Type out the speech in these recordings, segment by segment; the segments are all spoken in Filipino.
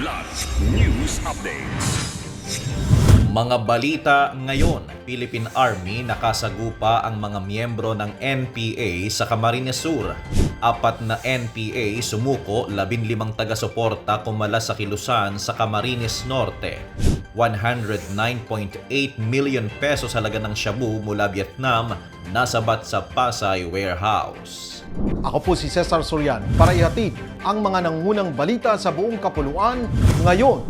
Kidlat News Updates. Mga balita ngayon, Philippine Army nakasagupa ang mga miyembro ng NPA sa Camarines Sur. Apat na NPA sumuko, 15 taga-suporta kumalas sa kilusan sa Camarines Norte. 109.8 million pesos halaga ng shabu mula Vietnam nasabat sa Pasay Warehouse. Ako po si Cesar Sorian para ihatid ang mga nangunang balita sa buong kapuluan ngayon.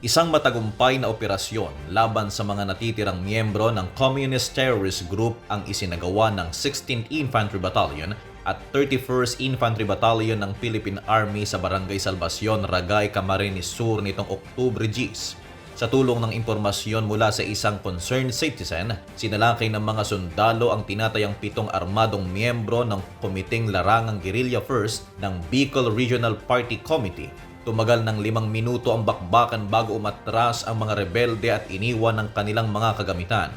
Isang matagumpay na operasyon laban sa mga natitirang miyembro ng Communist Terrorist Group ang isinagawa ng 16th Infantry Battalion at 31st Infantry Battalion ng Philippine Army sa Barangay Salvacion, Ragay, Camarines Sur nitong Oktubre Gs. Sa tulong ng impormasyon mula sa isang concerned citizen, sinalakay ng mga sundalo ang tinatayang pitong armadong miyembro ng Komiteng Larangang Guerrilla First ng Bicol Regional Party Committee Tumagal ng limang minuto ang bakbakan bago umatras ang mga rebelde at iniwan ng kanilang mga kagamitan.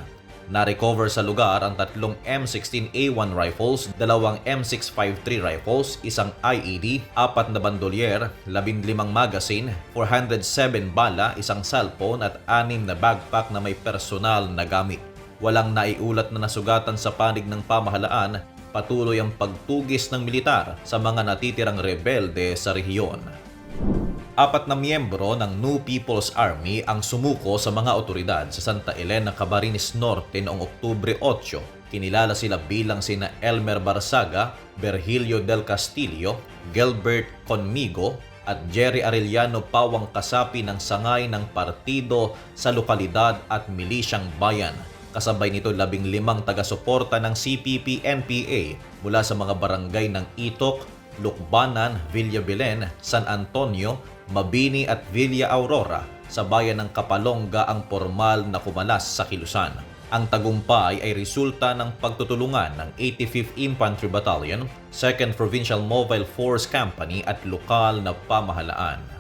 Na-recover sa lugar ang tatlong M16A1 rifles, dalawang M653 rifles, isang IED, apat na bandolier, 15 magazine, 407 bala, isang cellphone at anim na backpack na may personal na gamit. Walang naiulat na nasugatan sa panig ng pamahalaan, patuloy ang pagtugis ng militar sa mga natitirang rebelde sa rehiyon. Apat na miyembro ng New People's Army ang sumuko sa mga otoridad sa Santa Elena, Camarines Norte noong Oktubre 8. Kinilala sila bilang sina Elmer Barsaga, Virgilio del Castillo, Gilbert Conmigo at Jerry Arellano Pawang kasapi ng sangay ng partido sa lokalidad at milisyang bayan. Kasabay nito labing limang taga-suporta ng CPP-NPA mula sa mga barangay ng Itok, Lukbanan, Villa Belen, San Antonio, Mabini at Villa Aurora sa bayan ng Kapalongga ang formal na kumalas sa kilusan. Ang tagumpay ay resulta ng pagtutulungan ng 85th Infantry Battalion, 2nd Provincial Mobile Force Company at lokal na pamahalaan.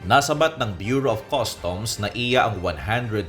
Nasabat ng Bureau of Customs na iya ang 109.8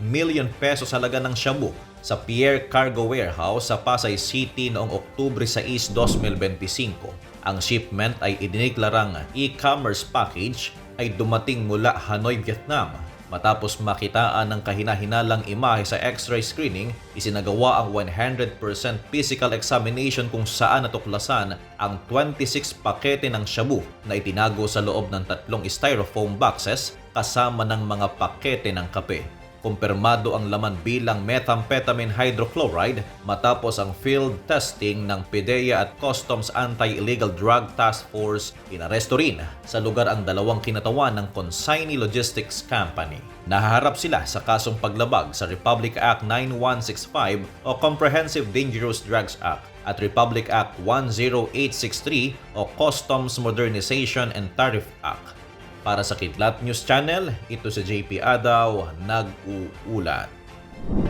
million pesos halaga ng shabu sa Pierre Cargo Warehouse sa Pasay City noong Oktubre 6, 2025. Ang shipment ay idiniklarang e-commerce package ay dumating mula Hanoi, Vietnam. Matapos makitaan ng kahinahinalang imahe sa x-ray screening, isinagawa ang 100% physical examination kung saan natuklasan ang 26 pakete ng shabu na itinago sa loob ng tatlong styrofoam boxes kasama ng mga pakete ng kape. Kumpirmado ang laman bilang methamphetamine hydrochloride matapos ang field testing ng PDEA at Customs Anti-Illegal Drug Task Force. Inaresto rin sa lugar ang dalawang kinatawan ng Consignee Logistics Company. Nahaharap sila sa kasong paglabag sa Republic Act 9165 o Comprehensive Dangerous Drugs Act at Republic Act 10863 o Customs Modernization and Tariff Act. Para sa Kidlat News Channel, ito si JP Adaw, nag-uulat.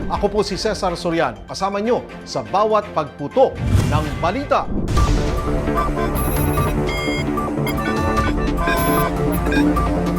Ako po si Cesar Sorian, kasama nyo sa bawat pagputo ng balita. Kidlat